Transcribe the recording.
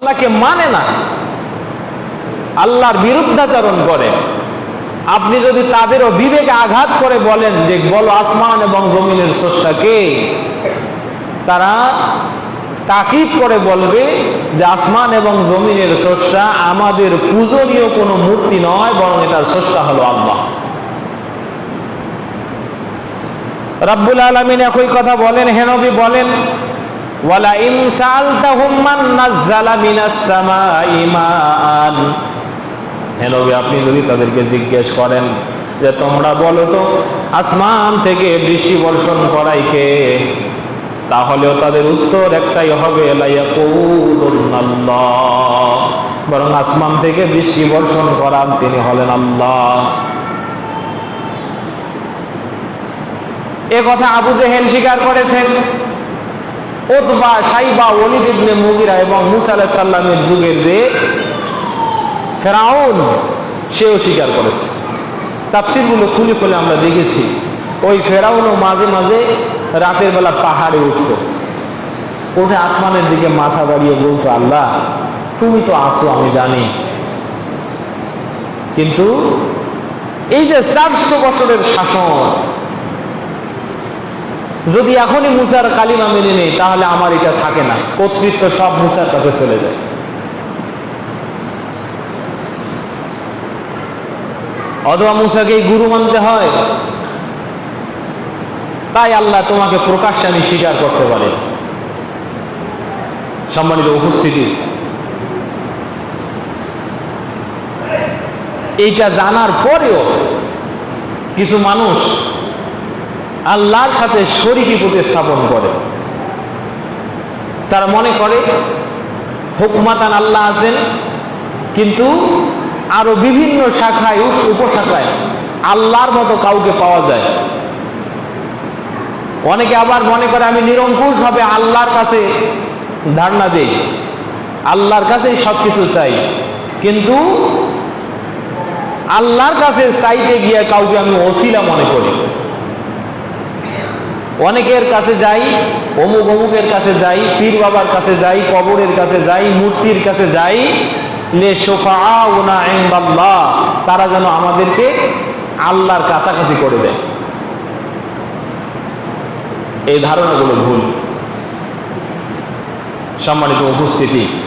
আল্লাহকে মানে না। আল্লাহর বিরুদ্ধাচরণ করে। আপনি যদি তাদেরও বিবেকে আঘাত করে বলেন যে, বলো আসমান এবং জমিনের স্রষ্টা কে? তারা তাকিদ করে বলবে যে, আসমান এবং জমিনের স্রষ্টা আমাদের পূজনীয় কোনো মূর্তি নয়, বরং এটার স্রষ্টা হলো আল্লাহ। রাব্বুল আলমিন একই কথা বলেন হেনবি বলেন ওয়ালা ইন সালতাহুম মান নাযালা মিনাস সামাই মাআন। হে নবী, আপনি যদি তাদেরকে জিজ্ঞেস করেন যে, তোমরা বলো তো, আসমান থেকে বৃষ্টি বর্ষণ করাই কে? তাহলেও তাদের উত্তর একটাই হবে। বরং আসমান থেকে বৃষ্টি বর্ষণ করান তিনি হলেন আল্লাহ। এ কথা আবু জেহেল স্বীকার করেছেন। ওতবা সাইবা, ওলিদ ইবনে মুগিরা এবং মুসা আলাইহিস সাল্লামের যুগের যে ফেরাউন, সেও স্বীকার করেছে। তাফসিরগুলো খুলে খুলে আমরা দেখেছি, ওই ফেরাউনও মাঝে মাঝে রাতের বেলা পাহাড়ে উঠত। উঠে আসমানের দিকে মাথা বাড়িয়ে বলতো, আল্লাহ, তুমি তো আসো আমি জানি। কিন্তু এই যে চারশো বছরের শাসন যদি এখনই মুসার কালিমা মেনে নেই, তাহলে আমার এটা থাকে না। কর্তৃত্ব সব মুসার কাছে চলে যায়। অথবা মুসাকে গুরু মানতে হয়। তাই আল্লাহ তোমাকে প্রকাশ্যে আমি স্বীকার করতে পারি সম্মানিত উপস্থিতি। এইটা জানার পরেও কিছু মানুষ আল্লাহর সাথে শরিকি প্রতিস্থাপন করে। তারা মনে করে, হুকমাতান আল্লাহ আছেন, কিন্তু আরও বিভিন্ন শাখায় উপশাখায় আল্লাহর মতো কাউকে পাওয়া যায়। অনেকে আবার মনে করে, আমি নিরঙ্কুশ ভাবে আল্লাহর কাছে ধারণা দেই, আল্লাহর কাছেই সব কিছু চাই, কিন্তু আল্লাহর কাছে চাইতে গিয়ে কাউকে আমি অশিলা মনে করি। অনেকের কাছে যাই, অমুক অমুকের কাছে যাই, পীর বাবার কাছে যাই, কবরের কাছে যাই, মূর্তির কাছে যাই লে তারা যেন আমাদেরকে আল্লাহর কাছাকাছি করে দেয়। এই ধারণাগুলো ভুল। সম্মানিত উপস্থিতি।